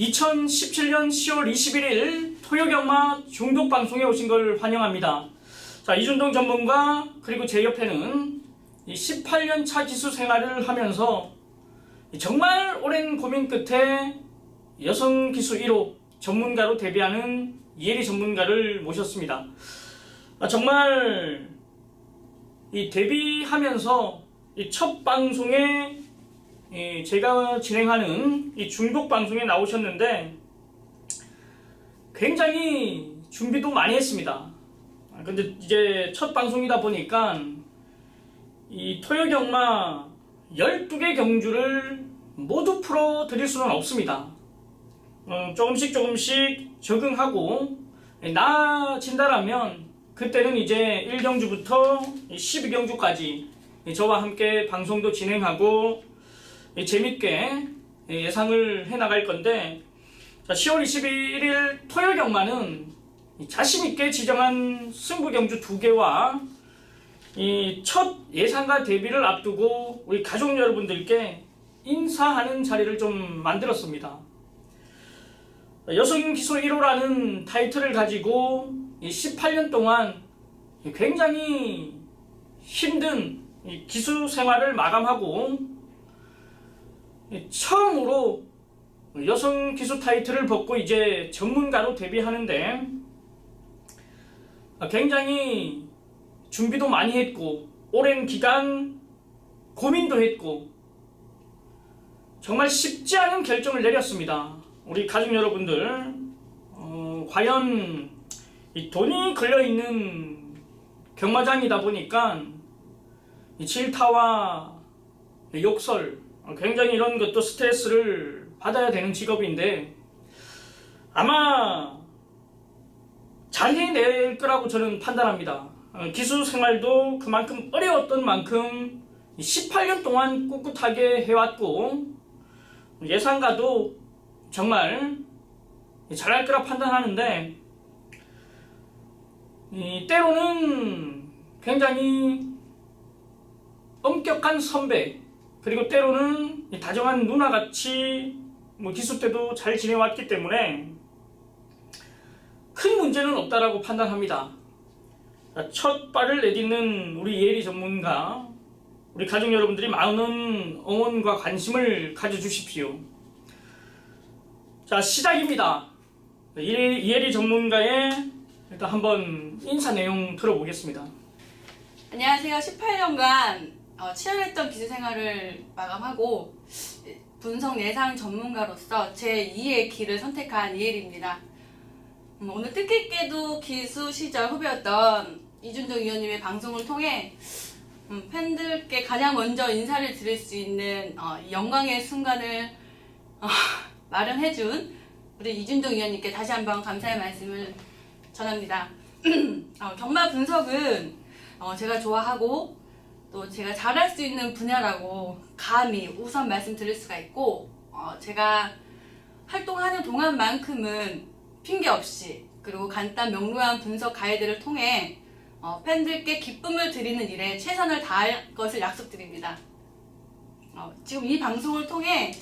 2017년 10월 21일 토요경마 중독방송에 오신 걸 환영합니다. 자, 이준동 전문가, 그리고 제 옆에는 이 18년 차 기수 생활을 하면서 정말 오랜 고민 끝에 여성 기수 1호 전문가로 데뷔하는 이혜리 전문가를 모셨습니다. 아, 정말 이 데뷔하면서 이 첫 방송에 이 제가 진행하는 이 중독 방송에 나오셨는데 굉장히 준비도 많이 했습니다. 아, 근데 이제 첫 방송이다 보니까 이 토요경마 12개 경주를 모두 풀어 드릴 수는 없습니다. 어, 조금씩 조금씩 적응하고 나아진다라면 그때는 이제 1경주부터 12경주까지 저와 함께 방송도 진행하고 재밌게 예상을 해 나갈 건데 자, 10월 21일 토요 경마는 자신있게 지정한 승부 경주 두 개와 이 첫 예상과 데뷔를 앞두고 우리 가족 여러분들께 인사하는 자리를 좀 만들었습니다. 여성 기소 1호라는 타이틀을 가지고 18년 동안 굉장히 힘든 이 기수 생활을 마감하고 처음으로 여성 기수 타이틀을 벗고 이제 전문가로 데뷔하는데 굉장히 준비도 많이 했고 오랜 기간 고민도 했고 정말 쉽지 않은 결정을 내렸습니다. 우리 가족 여러분들 어, 과연 이 돈이 걸려 있는 경마장이다 보니까 이 질타와 욕설 굉장히 이런 것도 스트레스를 받아야 되는 직업인데 아마 잘 해낼 거라고 저는 판단합니다. 어, 기수 생활도 그만큼 어려웠던 만큼 18년 동안 꿋꿋하게 해왔고 예상가도 정말 잘할 거라 판단하는데 이 때로는 굉장히 엄격한 선배 그리고 때로는 이 다정한 누나같이 뭐 기수 때도 잘 지내왔기 때문에 큰 문제는 없다라고 판단합니다. 첫 발을 내딛는 우리 예리 전문가 우리 가족 여러분들이 많은 응원과 관심을 가져주십시오. 자 시작입니다. 이혜리, 이혜리 전문가의 일단 한번 인사 내용 들어보겠습니다. 안녕하세요. 18년간 어, 치열했던 기술 생활을 마감하고 분석 예상 전문가로서 제 2의 길을 선택한 이혜리입니다. 음, 오늘 뜻깊게도 기수 시절 후배였던 이준동 의원님의 방송을 통해 음, 팬들께 가장 먼저 인사를 드릴 수 있는 어, 이 영광의 순간을 어, 마련해준 우리 이준동 의원님께 다시 한번 감사의 말씀을 전합니다. 어, 경마 분석은 어, 제가 좋아하고 또 제가 잘할 수 있는 분야라고 감히 우선 말씀드릴 수가 있고 어, 제가 활동하는 동안만큼은 핑계 없이 그리고 간단 명료한 분석 가이드를 통해 어, 팬들께 기쁨을 드리는 일에 최선을 다할 것을 약속드립니다. 어, 지금 이 방송을 통해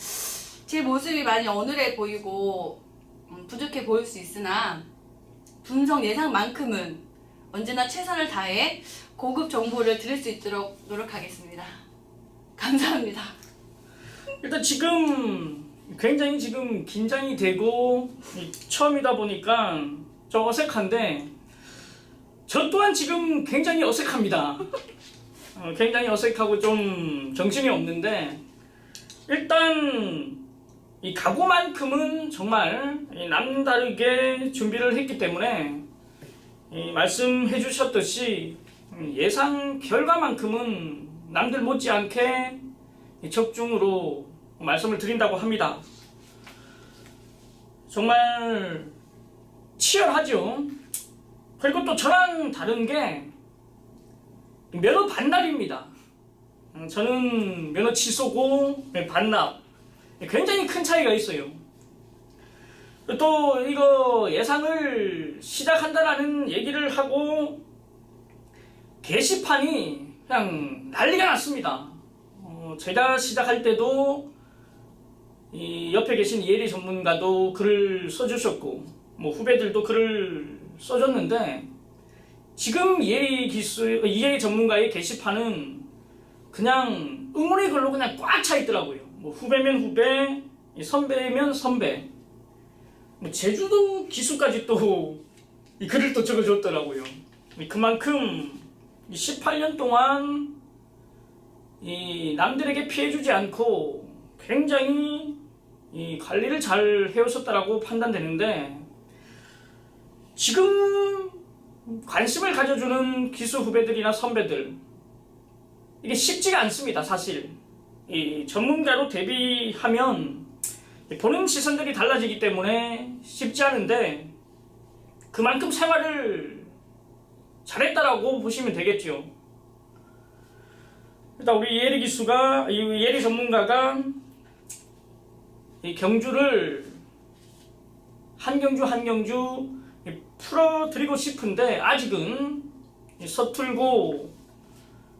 제 모습이 많이 어눌해 보이고 음, 부족해 보일 수 있으나 분석 예상만큼은 언제나 최선을 다해 고급 정보를 드릴 수 있도록 노력하겠습니다. 감사합니다. 일단 지금 굉장히 지금 긴장이 되고 이 처음이다 보니까 좀 어색한데 저 또한 지금 굉장히 어색합니다. 어, 굉장히 어색하고 좀 정신이 없는데 일단 이 각오만큼은 정말 이 남다르게 준비를 했기 때문에 이 말씀해 주셨듯이 예상 결과만큼은 남들 못지않게 이 적중으로 말씀을 드린다고 합니다. 정말 치열하죠. 그리고 또 저랑 다른 게 면허 반납입니다. 음, 저는 면허 취소고 반납 굉장히 큰 차이가 있어요. 또 이거 예상을 시작한다라는 얘기를 하고 게시판이 그냥 난리가 났습니다. 어, 제가 시작할 때도 이 옆에 계신 예리 전문가도 글을 써주셨고 뭐 후배들도 글을 써줬는데 지금 예리 기수 예리 전문가의 게시판은 그냥 응원의 글로 그냥 꽉 차 있더라고요. 뭐 후배면 후배, 선배면 선배. 뭐 제주도 기수까지 또 이 글을 또 적어줬더라고요. 그만큼 이 18년 동안 이 남들에게 피해주지 않고 굉장히 이 관리를 잘 해오셨다라고 판단되는데 지금 관심을 가져주는 기수 후배들이나 선배들 이게 쉽지가 않습니다 사실. 이 전문가로 데뷔하면 보는 시선들이 달라지기 때문에 쉽지 않은데 그만큼 생활을 잘했다라고 보시면 되겠죠. 일단 우리 예리 기수가 이 예리 전문가가 이 경주를 한 경주 한 경주 풀어드리고 싶은데 아직은 이 서툴고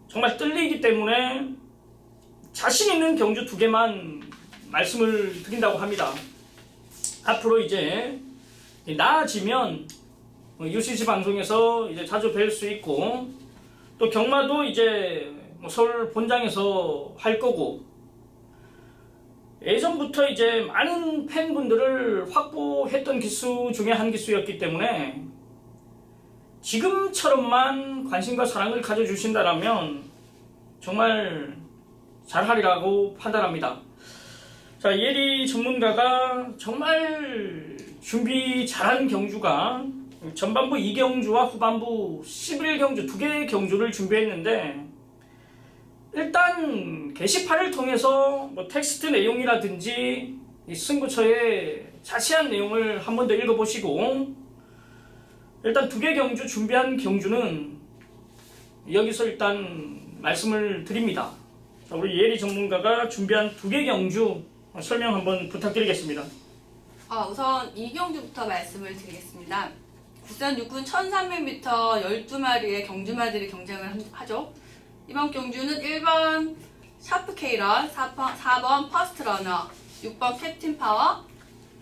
정말 떨리기 때문에 자신 있는 경주 두 개만 말씀을 드린다고 합니다. 앞으로 이제 나아지면 UCC 방송에서 이제 자주 뵐 수 있고 또 경마도 이제 뭐 서울 본장에서 할 거고 예전부터 이제 많은 팬분들을 확보했던 기수 중에 한 기수였기 때문에 지금처럼만 관심과 사랑을 가져주신다라면 정말 잘하리라고 판단합니다. 자, 예리 전문가가 정말 준비 잘한 경주가 전반부 2경주와 후반부 11경주 두 개의 경주를 준비했는데 일단 게시판을 통해서 뭐 텍스트 내용이라든지 이 승부처의 자세한 내용을 한 번 더 읽어보시고 일단 두 개 경주 준비한 경주는 여기서 일단 말씀을 드립니다. 자, 우리 예리 전문가가 준비한 두 개 경주 설명 한번 부탁드리겠습니다. 아, 우선 이 경주부터 말씀을 드리겠습니다. 국산 육군 1300m 12마리의 경주마들이 경쟁을 한- 하죠. 이번 경주는 1번 샤프 K런, 4번, 4번 퍼스트 러너, 6번 캡틴 파워,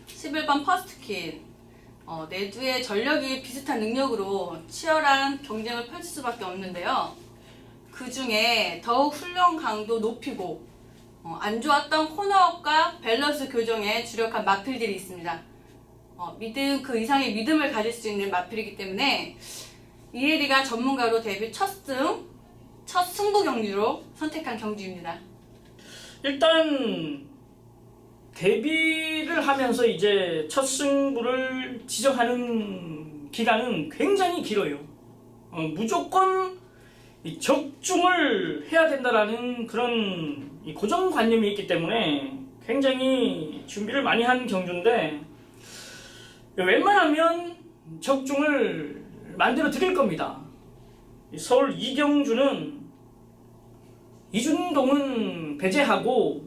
11번 퍼스트 퀸. 어, 내주의 전력이 비슷한 능력으로 치열한 경쟁을 펼칠 수밖에 없는데요. 그 중에 더욱 훈련 강도 높이고 어, 안 좋았던 코너업과 밸런스 교정에 주력한 마필들이 있습니다. 어, 믿음 그 이상의 믿음을 가질 수 있는 마필이기 때문에 이혜리가 전문가로 데뷔 첫 승, 첫 승부 경주로 선택한 경주입니다. 일단 데뷔를 하면서 이제 첫 승부를 지정하는 기간은 굉장히 길어요. 어, 무조건 이 적중을 해야 된다라는 그런 이 고정관념이 있기 때문에 굉장히 준비를 많이 한 경주인데 웬만하면 적중을 만들어 드릴 겁니다. 이 서울 이경주는 이준동은 배제하고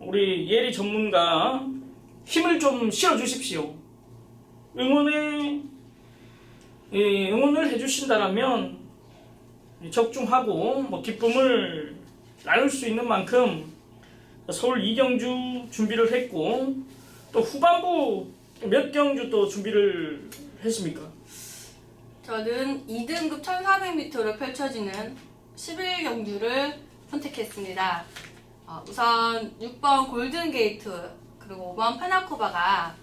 우리 예리 전문가 힘을 좀 실어 주십시오. 응원에 예, 응원을 해주신다라면 적중하고 뭐 기쁨을 나눌 수 있는 만큼 서울 이경주 준비를 했고 또 후반부 몇 경주 또 준비를 했습니까? 저는 2등급 1400m로 펼쳐지는 11경주를 선택했습니다. 어, 우선 6번 골든게이트 그리고 5번 파나코바가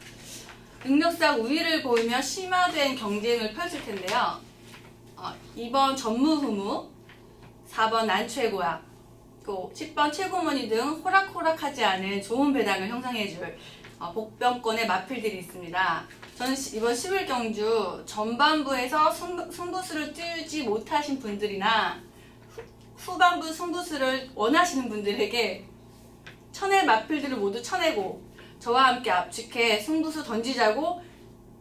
능력상 우위를 보이며 심화된 경쟁을 펼칠 텐데요. 어, 2번 전무후무, 4번 난최고약, 또 10번 최고머니 등 호락호락하지 않은 좋은 배당을 형성해줄 어, 복병권의 마필들이 있습니다. 저는 시- 이번 11경주 전반부에서 승부, 승부 수를 띄우지 못하신 분들이나 후, 후반부 승부수를 원하시는 분들에게 천의 마필들을 모두 쳐내고 저와 함께 압축해 승부수 던지자고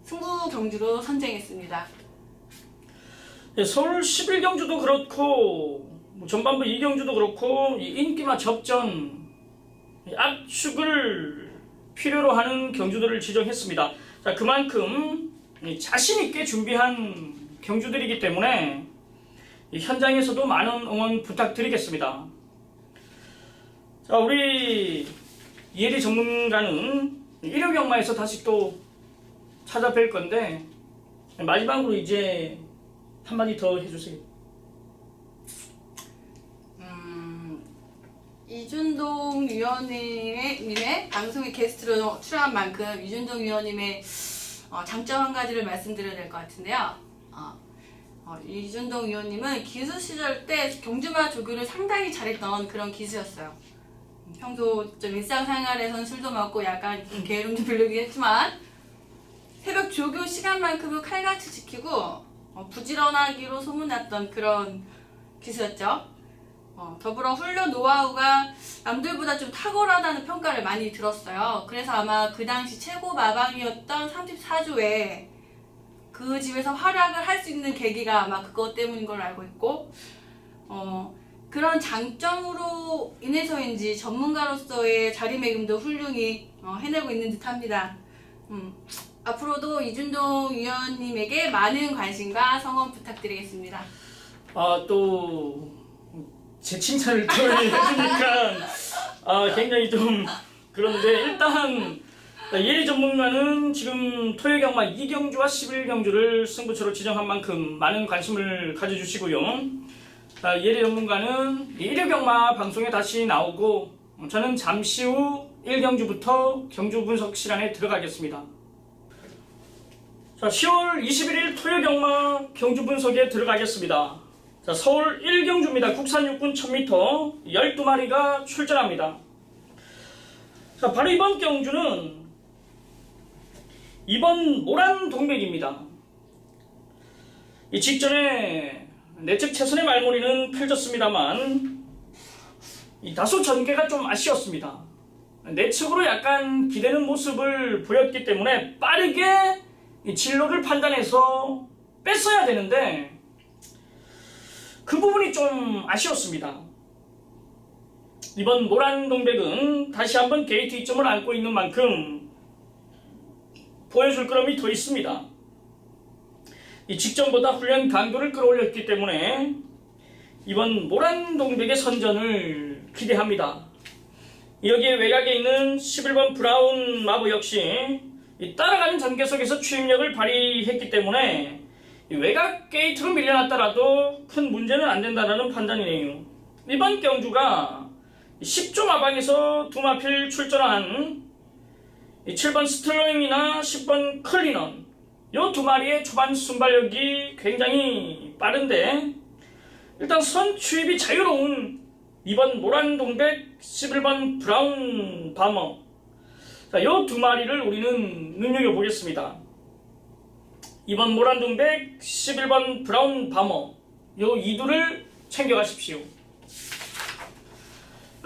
승부 경주로 선정했습니다. 예, 서울 11경주도 그렇고 뭐 전반부 2경주도 그렇고 이 인기마 접전 이 압축을 필요로 하는 경주들을 지정했습니다. 자 그만큼 이 자신 있게 준비한 경주들이기 때문에 이 현장에서도 많은 응원 부탁드리겠습니다. 자 우리 이혜리 전문가는 1호 경마에서 다시 또 찾아뵐 건데 마지막으로 이제 한마디 더 해주세요. 이준동 위원님의 님의 방송에 게스트로 출연한 만큼 이준동 위원님의 어, 장점 한 가지를 말씀드려야 될 것 같은데요. 어, 어, 이준동 위원님은 기수 시절 때 경주마 조교를 상당히 잘했던 그런 기수였어요. 평소 좀 일상생활에선 술도 먹고 약간 좀 게으름도 부르긴 했지만 새벽 조교 시간만큼은 칼같이 지키고 어, 부지런하기로 소문났던 그런 기수였죠. 어, 더불어 훈련 노하우가 남들보다 좀 탁월하다는 평가를 많이 들었어요. 그래서 아마 그 당시 최고 마방이었던 34조에 그 집에서 활약을 할 수 있는 계기가 아마 그것 때문인 걸로 알고 있고, 어, 그런 장점으로 인해서인지 전문가로서의 자리매김도 훌륭히 어, 해내고 있는 듯 합니다. 음, 앞으로도 이준동 위원님에게 많은 관심과 성원 부탁드리겠습니다. 아 또 제 칭찬을 또 해주니까 아 굉장히 좀 그런데 일단 예리 전문가는 지금 토요경마 2경주와 11경주를 승부처로 지정한 만큼 많은 관심을 가져주시고요. 아, 예리 전문가는 1호경마 방송에 다시 나오고 저는 잠시 후 1경주부터 경주 분석 시간에 들어가겠습니다. 자, 10월 21일 토요 경마 경주 분석에 들어가겠습니다. 자, 서울 1경주입니다. 국산 육군 1000m 12마리가 출전합니다. 자, 바로 이번 경주는 이번 모란 동백입니다. 이 직전에 내측 최선의 말문이는 펼쳤습니다만 이 다소 전개가 좀 아쉬웠습니다. 내측으로 약간 기대는 모습을 보였기 때문에 빠르게 이 진로를 판단해서 뺐어야 되는데 그 부분이 좀 아쉬웠습니다. 이번 모란 동백은 다시 한번 게이트 이점을 안고 있는 만큼 보여줄 그럼이 더 있습니다. 이 직전보다 훈련 강도를 끌어올렸기 때문에 이번 모란 동백의 선전을 기대합니다. 여기에 외곽에 있는 11번 브라운 마부 역시 이 따라가는 전개석에서 추임력을 발휘했기 때문에 이 외곽 게이트로 밀려났더라도 큰 문제는 안 된다는 판단이네요. 이번 경주가 10조 마방에서 두 마필 출전한 7번 스틀로잉이나 10번 클리넌 요두 마리의 초반 순발력이 굉장히 빠른데 일단 선 추입이 자유로운 2번 모란동백 11번 브라운 바머 자, 요두 마리를 우리는 눈여겨보겠습니다. 2번 모란동백 11번 브라운 바머 요 이두를 챙겨가십시오.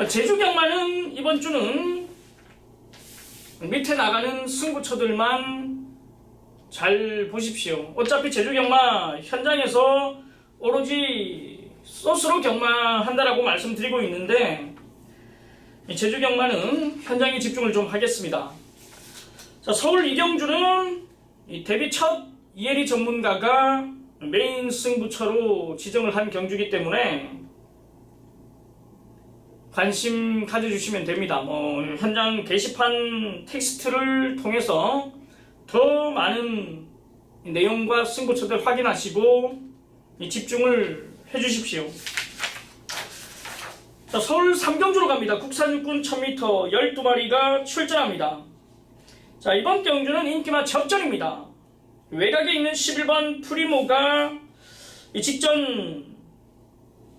제주 경마는 이번 주는 밑에 나가는 승부처들만 잘 보십시오. 어차피 제주 경마 현장에서 오로지 소스로 경마한다라고 말씀드리고 있는데 이 제주 경마는 현장에 집중을 좀 하겠습니다. 자, 서울 이경주는 이 데뷔 첫 이혜리 전문가가 메인 승부처로 지정을 한 경주기 때문에 관심 가져주시면 됩니다. 뭐 현장 게시판 텍스트를 통해서 더 많은 내용과 승부처들 확인하시고 이 집중을 해주십시오. 자, 서울 삼경주로 갑니다. 국산 육군 1000m 12마리가 출전합니다. 자, 이번 경주는 인기마 접전입니다. 외곽에 있는 11번 프리모가 이 직전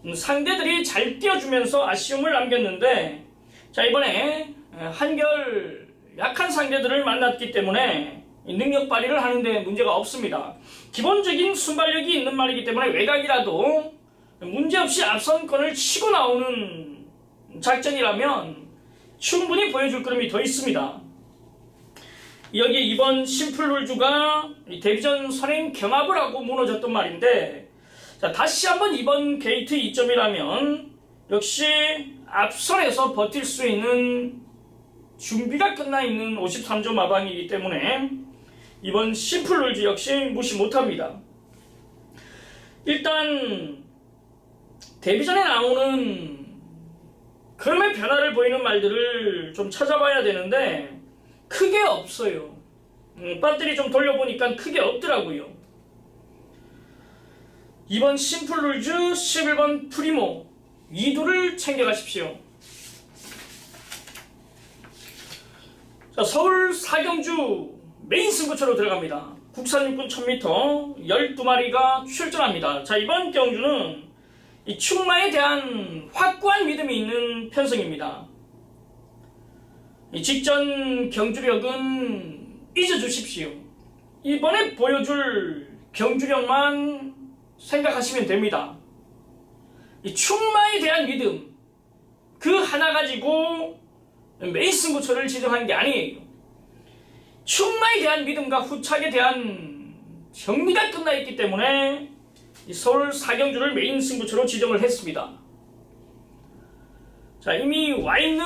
음, 상대들이 잘 뛰어주면서 아쉬움을 남겼는데 자 이번에 한결 약한 상대들을 만났기 때문에 이 능력 발휘를 하는데 문제가 없습니다. 기본적인 순발력이 있는 말이기 때문에 외곽이라도 문제없이 앞선권을 치고 나오는 작전이라면 충분히 보여줄 그림이 더 있습니다. 여기 이번 심플룰주가 데뷔전 선행 경합을 하고 무너졌던 말인데 자, 다시 한번 이번 게이트 2점이라면 역시 앞선에서 버틸 수 있는 준비가 끝나 있는 53조 마방이기 때문에 이번 심플룰즈 역시 무시 못합니다. 일단 데뷔전에 나오는 그럼의 변화를 보이는 말들을 좀 찾아봐야 되는데 크게 없어요. 음, 배터리 좀 돌려보니까 크게 없더라고요. 2번 심플룰즈, 11번 프리모 이 둘을 챙겨가십시오. 자, 서울 사경주 메인 승부처로 들어갑니다. 국산 육군 1000m 12마리가 출전합니다. 자, 이번 경주는 이 충마에 대한 확고한 믿음이 있는 편성입니다. 이 직전 경주력은 잊어주십시오. 이번에 보여줄 경주력만 생각하시면 됩니다. 이 충마에 대한 믿음 그 하나 가지고 메인 승부처를 지정한 게 아니에요. 충마에 대한 믿음과 후착에 대한 정리가 끝나 있기 때문에 이 서울 사경주를 메인 승부처로 지정을 했습니다. 자, 이미 와 있는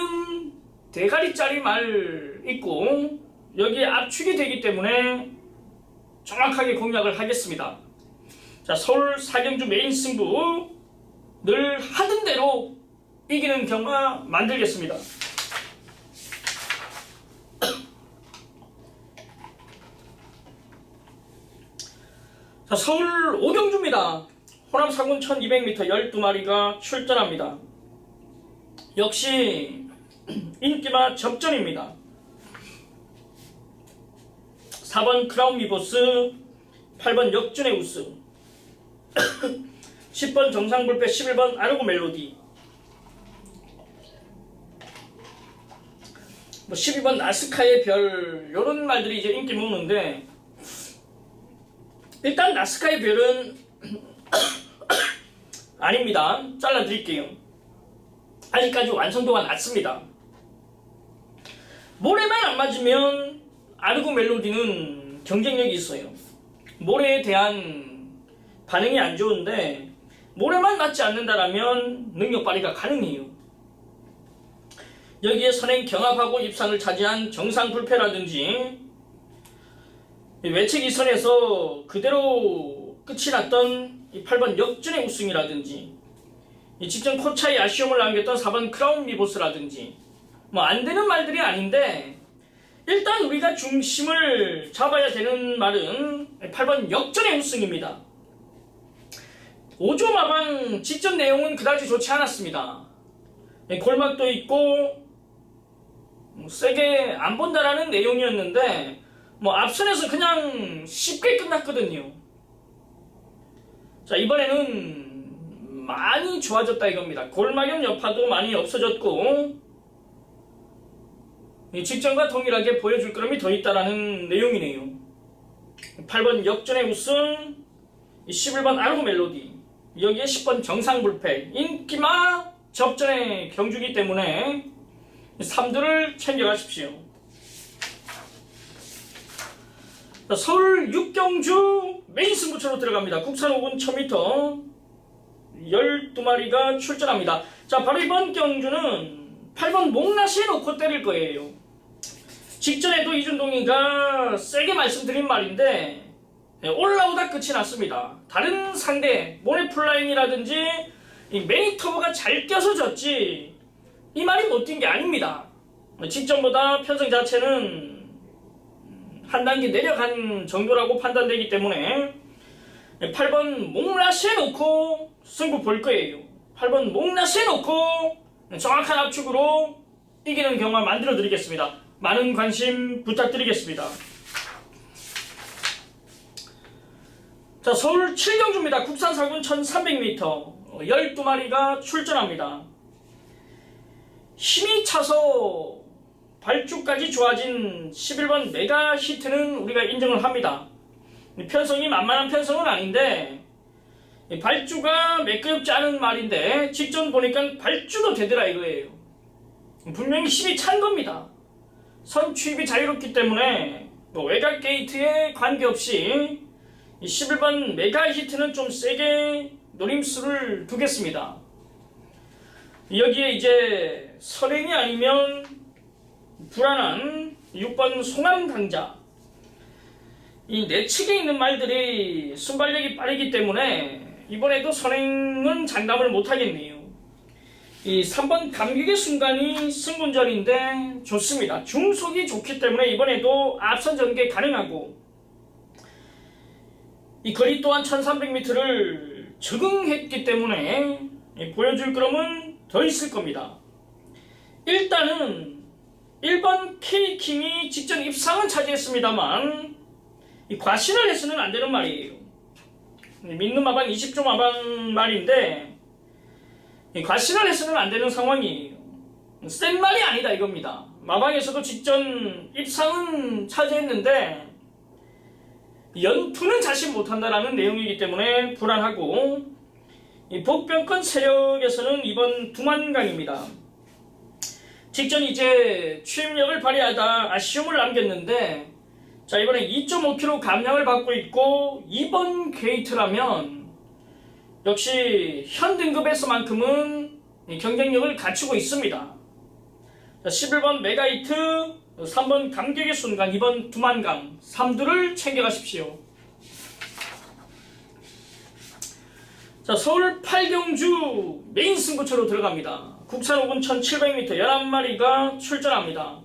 대가리짜리 말 있고 여기에 압축이 되기 때문에 정확하게 공략을 하겠습니다. 자, 서울 사경주 메인 승부 늘 하던 대로 이기는 경마 만들겠습니다. 자, 서울 오경주입니다. 호남 상군 1200m 12마리가 출전합니다. 역시 인기마 접전입니다. 4번 크라운 미보스, 8번 역준의 우스, 10번 정상불패, 11번 아르고 멜로디, 뭐 12번 나스카의 별 이런 말들이 이제 인기 먹는데 일단 나스카의 별은 아닙니다. 잘라드릴게요. 아직까지 완성도가 낮습니다. 모래만 안 맞으면 아르고 멜로디는 경쟁력이 있어요. 모래에 대한 반응이 안 좋은데 모래만 맞지 않는다라면 능력 발휘가 가능해요. 여기에 선행 경합하고 입상을 차지한 정상 불패라든지 외책 이선에서 그대로 끝이 났던 이 8번 역전의 우승이라든지 이 직전 코차에 아쉬움을 남겼던 4번 크라운 미보스라든지 뭐 안 되는 말들이 아닌데 일단 우리가 중심을 잡아야 되는 말은 8번 역전의 우승입니다. 5조 마방 직전 내용은 그다지 좋지 않았습니다. 골막도 있고 뭐 세게 안 본다라는 내용이었는데 뭐 앞선에서 그냥 쉽게 끝났거든요. 자 이번에는 많이 좋아졌다 이겁니다. 골마겸 여파도 많이 없어졌고 이 직전과 동일하게 보여줄 그럼이 더 있다라는 내용이네요. 8번 역전의 우승, 11번 아르고 멜로디, 여기에 10번 정상불패, 인기마 접전의 경주기 때문에 3두를 챙겨가십시오. 자, 서울 육경주 메인 승부처로 들어갑니다. 국산 5군 1000m 12마리가 출전합니다. 자, 바로 이번 경주는 8번 목나시에 놓고 때릴 거예요. 직전에도 이준동이가 세게 말씀드린 말인데 예, 올라오다 끝이 났습니다. 다른 상대 모네플라인이라든지 이 매니터브가 잘 껴서 졌지 이 말이 못 뛴 게 아닙니다. 직전보다 편성 자체는 한 단계 내려간 정도라고 판단되기 때문에 8번 목라시에 놓고 승부 볼 거예요. 8번 목라시에 놓고 정확한 압축으로 이기는 경마 만들어 드리겠습니다. 많은 관심 부탁드리겠습니다. 자, 서울 7경주입니다. 국산 사군 1300m 12마리가 출전합니다. 힘이 차서 발주까지 좋아진 11번 메가 히트는 우리가 인정을 합니다. 편성이 만만한 편성은 아닌데 이 발주가 매끄럽지 않은 말인데 직전 보니까 발주도 되더라 이거예요. 분명히 힘이 찬 겁니다. 선 추입이 자유롭기 때문에 뭐 외곽 게이트에 관계없이 이 11번 메가 히트는 좀 세게 노림수를 두겠습니다. 여기에 이제 선행이 아니면 불안한 6번 송암 강자 이 내측에 있는 말들이 순발력이 빠르기 때문에 이번에도 선행은 장담을 못하겠네요. 이 3번 감격의 순간이 승군전인데 좋습니다. 중속이 좋기 때문에 이번에도 앞선 전개 가능하고 이 거리 또한 1300m를 적응했기 때문에 이 보여줄 그럼은 더 있을 겁니다. 일단은 1번 K킹이 직전 입상은 차지했습니다만 이 과신을 해서는 안 되는 말이에요. 믿는 마방 20조 마방 말인데 이 과신을 해서는 안 되는 상황이에요. 센 말이 아니다 이겁니다. 마방에서도 직전 입상은 차지했는데 연투는 자신 못한다라는 내용이기 때문에 불안하고 이 복병권 세력에서는 이번 두만강입니다. 직전 이제 취임력을 발휘하다 아쉬움을 남겼는데 자 이번에 2.5km 감량을 받고 있고 이번 게이트라면 역시 현 등급에서만큼은 이 경쟁력을 갖추고 있습니다. 자, 11번 메가이트, 3번 감격의 순간, 2번 두만강, 3두를 챙겨가십시오. 자, 서울 팔경주 메인 승부처로 들어갑니다. 국산 5분 1700m 11마리가 출전합니다.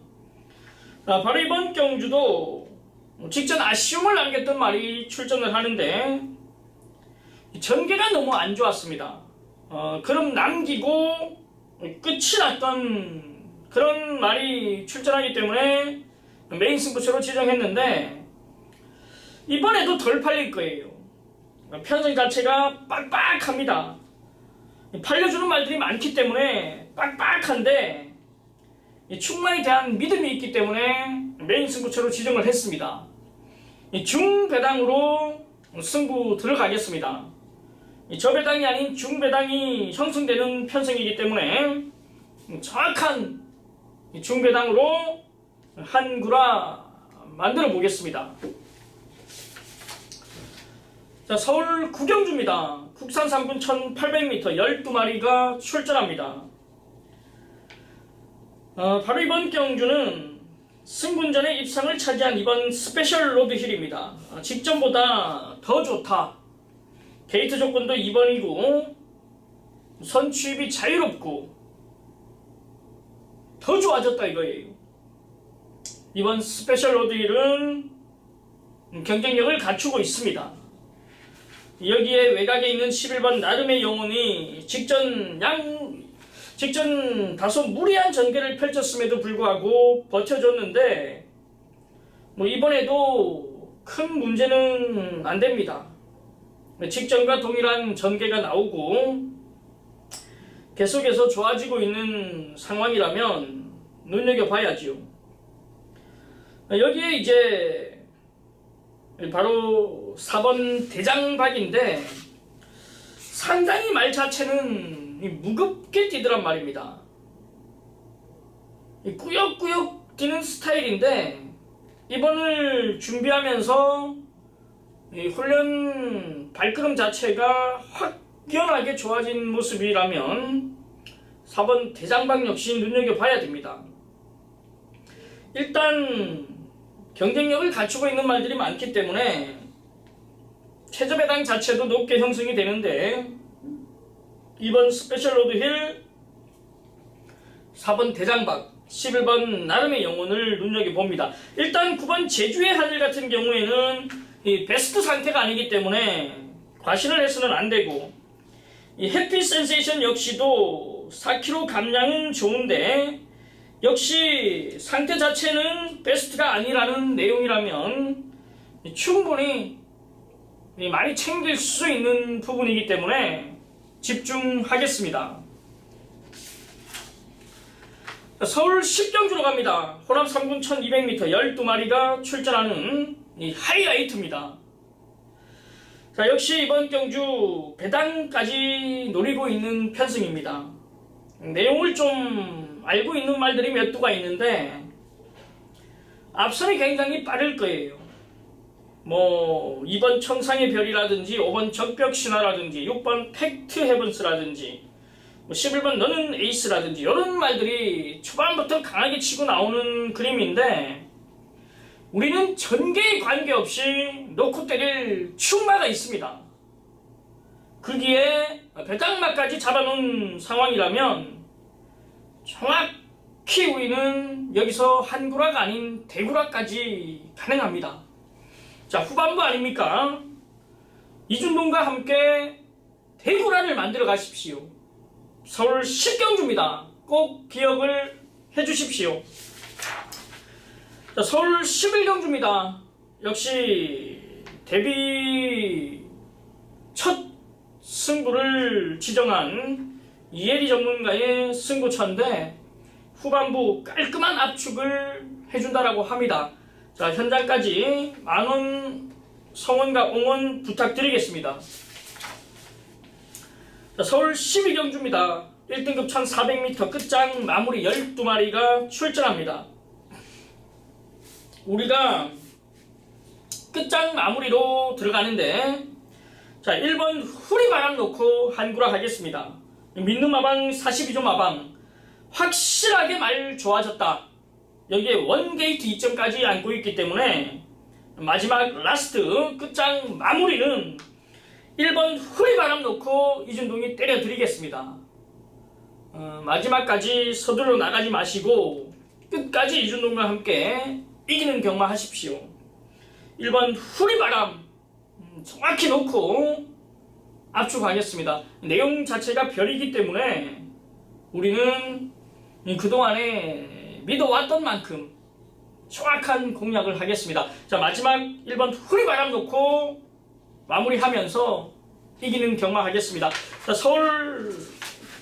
자, 바로 이번 경주도 직전 아쉬움을 남겼던 말이 출전을 하는데 전개가 너무 안 좋았습니다. 어, 그럼 남기고 끝이 났던 그런 말이 출전하기 때문에 메인 승부처로 지정했는데 이번에도 덜 팔릴 거예요. 편성 자체가 빡빡합니다. 팔려주는 말들이 많기 때문에 빡빡한데 이 충만에 대한 믿음이 있기 때문에 메인 승부처로 지정을 했습니다. 이 중배당으로 승부 들어가겠습니다. 이 저배당이 아닌 중배당이 형성되는 편성이기 때문에 정확한 이 중배당으로 한 구라 만들어 보겠습니다. 자, 서울 구경주입니다. 국산 3분 1800m 12마리가 출전합니다. 어, 바로 이번 경주는 승군전의 입상을 차지한 이번 스페셜 로드힐입니다. 어, 직전보다 더 좋다. 게이트 조건도 2번이고 선취입이 자유롭고 더 좋아졌다 이거예요. 이번 스페셜 로드힐은 경쟁력을 갖추고 있습니다. 여기에 외곽에 있는 11번 나름의 영혼이 직전 양 직전 다소 무리한 전개를 펼쳤음에도 불구하고 버텨줬는데 뭐 이번에도 큰 문제는 안 됩니다. 직전과 동일한 전개가 나오고 계속해서 좋아지고 있는 상황이라면 눈여겨봐야지요. 여기에 이제 바로 4번 대장박인데 상당히 말 자체는 이 무겁게 뛰더란 말입니다. 이 꾸역꾸역 뛰는 스타일인데 이번을 준비하면서 이 훈련 발걸음 자체가 확연하게 좋아진 모습이라면 4번 대장박 역시 눈여겨봐야 됩니다. 일단 경쟁력을 갖추고 있는 말들이 많기 때문에 최저 배당 자체도 높게 형성이 되는데 이번 스페셜 로드 힐 4번 대장박 11번 나름의 영혼을 눈여겨봅니다. 일단 9번 제주의 하늘 같은 경우에는 이 베스트 상태가 아니기 때문에 과신을 해서는 안 되고 이 해피 센세이션 역시도 4kg 감량은 좋은데 역시 상태 자체는 베스트가 아니라는 내용이라면 충분히 많이 챙길 수 있는 부분이기 때문에 집중하겠습니다. 서울 십경주로 갑니다. 호남 3군 1200m 12마리가 출전하는 이 하이라이트입니다. 자, 역시 이번 경주 배당까지 노리고 있는 편승입니다. 내용을 좀 알고 있는 말들이 몇 두가 있는데 앞선이 굉장히 빠를 거예요. 뭐 2번 청상의 별이라든지 5번 적벽 신화라든지 6번 팩트 헤븐스라든지 뭐 11번 너는 에이스라든지 이런 말들이 초반부터 강하게 치고 나오는 그림인데 우리는 전개에 관계없이 놓고 때릴 충마가 있습니다. 거기에 배당마까지 잡아놓은 상황이라면 정확히 우리는 여기서 한구라가 아닌 대구라까지 가능합니다. 자, 후반부 아닙니까? 이준동과 함께 대구라를 만들어 가십시오. 서울 10경주입니다. 꼭 기억을 해 주십시오. 자, 서울 11경주입니다. 역시 데뷔 첫 승부를 지정한 이혜리 전문가의 승부처인데 후반부 깔끔한 압축을 해준다라고 합니다. 자, 현장까지 만원 성원과 응원 부탁드리겠습니다. 자, 서울 12경주입니다. 1등급 1400m 끝장 마무리 12마리가 출전합니다. 우리가 끝장 마무리로 들어가는데 자 1번 후리마랑 놓고 한구라 하겠습니다. 믿는 마방 42조 마방 확실하게 말 좋아졌다. 여기에 원게이트 2점까지 안고 있기 때문에 마지막 라스트 끝장 마무리는 1번 후리바람 놓고 이준동이 때려드리겠습니다. 어, 마지막까지 서둘러 나가지 마시고 끝까지 이준동과 함께 이기는 경마 하십시오. 1번 후리바람 음, 정확히 놓고 압축하겠습니다. 내용 자체가 별이기 때문에 우리는 이 그동안에 믿어왔던 만큼 정확한 공략을 하겠습니다. 자 마지막 1번 후리바람 놓고 마무리하면서 이기는 경마 하겠습니다. 자 서울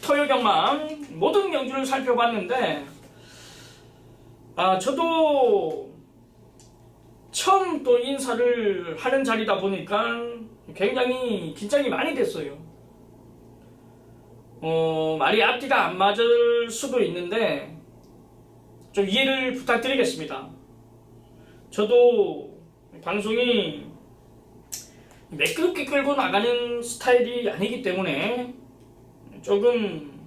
토요 경마 모든 경주를 살펴봤는데 아 저도 처음 또 인사를 하는 자리다 보니까 굉장히 긴장이 많이 됐어요. 어, 말이 앞뒤가 안 맞을 수도 있는데 좀 이해를 부탁드리겠습니다. 저도 방송이 매끄럽게 끌고 나가는 스타일이 아니기 때문에 조금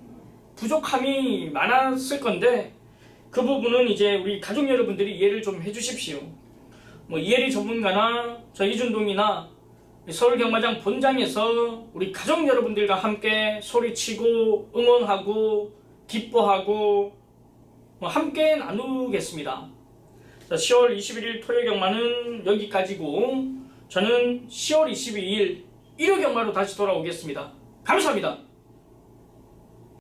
부족함이 많았을 건데 그 부분은 이제 우리 가족 여러분들이 이해를 좀 해주십시오. 뭐 이혜리 전문가나 저 이준동이나 서울 경마장 본장에서 우리 가족 여러분들과 함께 소리치고 응원하고 기뻐하고 뭐 함께 나누겠습니다. 자, 10월 21일 토요 경마는 여기까지고 저는 10월 22일 일요 경마로 다시 돌아오겠습니다. 감사합니다.